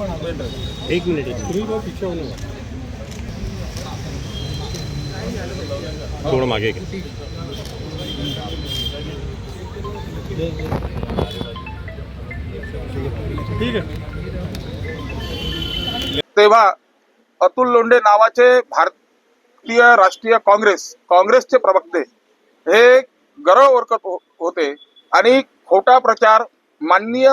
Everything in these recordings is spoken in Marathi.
एक मिनिट. थोडं मागे घ्या ठीक आहे. तेव्हा अतुल लोंढे नावाचे भारतीय राष्ट्रीय काँग्रेस काँग्रेसचे प्रवक्ते हे गर्व ओळखत हो- होते आणि खोटा प्रचार माननीय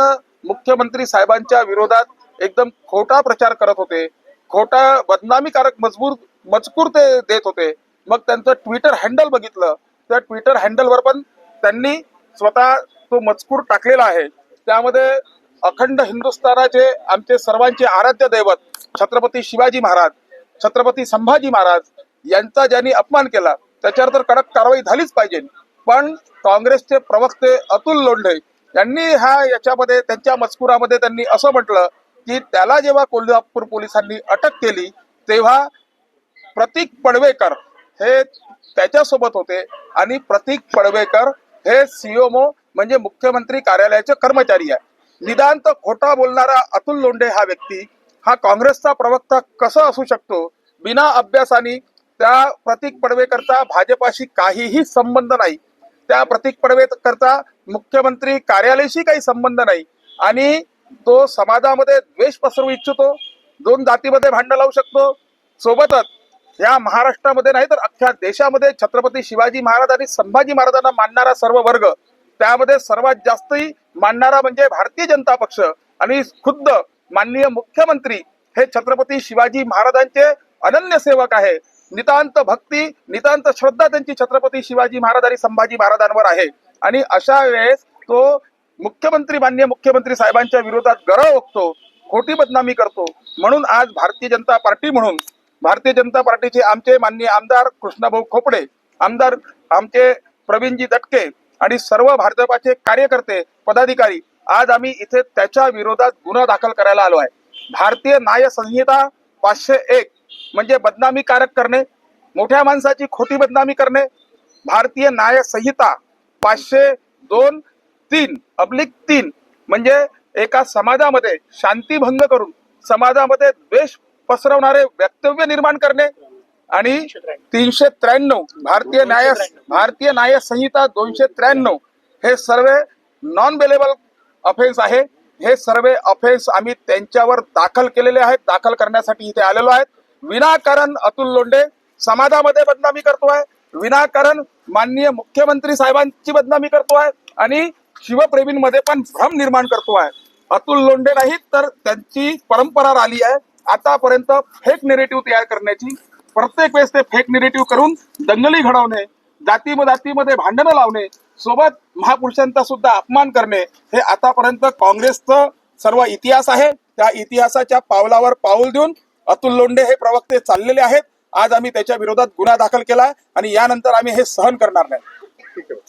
मुख्यमंत्री साहेबांच्या विरोधात एकदम खोटा प्रचार करत होते. खोटा बदनामीकारक मजबूर मजकूर ते देत होते. मग त्यांचं ट्विटर हँडल बघितलं. त्या ट्विटर हँडलवर पण त्यांनी स्वतः तो मजकूर टाकलेला आहे. त्यामध्ये अखंड हिंदुस्थानाचे आमचे सर्वांचे आराध्य दैवत छत्रपती शिवाजी महाराज छत्रपती संभाजी महाराज यांचा ज्यांनी अपमान केला त्याच्यावर तर कडक कारवाई झालीच पाहिजे. पण काँग्रेसचे प्रवक्ते अतुल लोंढे यांनी हा याच्यामध्ये त्यांच्या मजकुरामध्ये त्यांनी असं म्हटलं की त्याला जेव्हा कोल्हापूर पोलिसांनी अटक केली तेव्हा प्रतीक पडवेकर हे त्याच्यासोबत होते आणि प्रतीक पडवेकर हे सीओमो म्हणजे मुख्यमंत्री कार्यालयाचे कर्मचारी आहे निदांत खोटा बोलणारा अतुल लोंढे हा व्यक्ती हा काँग्रेसचा प्रवक्ता कसा असू शकतो? बिना अभ्यासाने त्या प्रतीक पडवेकरचा भाजपाशी काहीही संबंध नाही. त्या प्रतीक पडवेकरचा मुख्यमंत्री कार्यालयाशी काही संबंध नाही. आणि तो समाजामध्ये द्वेष पसरवू इच्छितो दोन जातीमध्ये भांडण लावू शकतो. सोबतच या महाराष्ट्रामध्ये नाही तर अख्ख्या देशामध्ये छत्रपती शिवाजी महाराज आणि संभाजी महाराजांना मानणारा सर्व वर्ग त्यामध्ये सर्वात जास्तही मानणारा म्हणजे भारतीय जनता पक्ष आणि खुद्द माननीय मुख्यमंत्री हे छत्रपती शिवाजी महाराजांचे अनन्य सेवक आहे. नितांत भक्ती नितांत श्रद्धा त्यांची छत्रपती शिवाजी महाराज आणि संभाजी महाराजांवर आहे. आणि अशा वेळेस तो मुख्यमंत्री माननीय मुख्यमंत्री साहेबांच्या विरोधात गरळ ओकतो खोटी बदनामी करतो. म्हणून आज भारतीय जनता पार्टी म्हणून भारतीय जनता पार्टीचे आमचे माननीय आमदार कृष्णभाऊ खोपडे आमदार आमचे प्रवीणजी दटके आणि सर्व भाजपाचे कार्यकर्ते पदाधिकारी आज आम्ही इथे त्याच्या विरोधात गुन्हा दाखल करायला आलो आहे. भारतीय न्याय संहिता पाचशे एक म्हणजे बदनामीकारक करणे मोठ्या माणसाची खोटी बदनामी करणे भारतीय न्याय संहिता पाचशे दोन तीन अब्लिक तीन. म्हणजे एका समाजामध्ये शांतीभंग करून समाजामध्ये द्वेष पसरवणारे वक्तव्य निर्माण करणे आणि तीनशे त्र्याण्णव भारतीय न्याय भारतीय न्याय संहिता दोनशे त्र्याण्णव हे सर्व नॉन बेलेबल अफेन्स आहे. हे सर्व अफेन्स आम्ही त्यांच्यावर दाखल केलेले आहेत. दाखल करण्यासाठी इथे आलेलो आहेत. विनाकारण अतुल लोंढे समाजामध्ये बदनामी करतोय. विनाकारण माननीय मुख्यमंत्री साहेबांची बदनामी करतोय. आणि शिवप्रेमींमध्ये पण भ्रम निर्माण आहे. अतुल लोंढे नाहीत तर त्यांची परंपरा राहिली आहे. आतापर्यंत फेक निरेटिव्ह तयार करण्याची प्रत्येक वेळेस ते फेक निरेटिव्ह करून दंगली घडवणे जाती जातीमध्ये भांडणं लावणे सोबत महापुरुषांचा सुद्धा अपमान करणे हे आतापर्यंत काँग्रेसचं सर्व इतिहास आहे. त्या इतिहासाच्या पावलावर पाऊल देऊन अतुल लोंढे हे प्रवक्ते चाललेले आहेत. आज आम्ही त्याच्या विरोधात गुन्हा दाखल केला आणि यानंतर आम्ही हे सहन करणार नाही. ठीक आहे.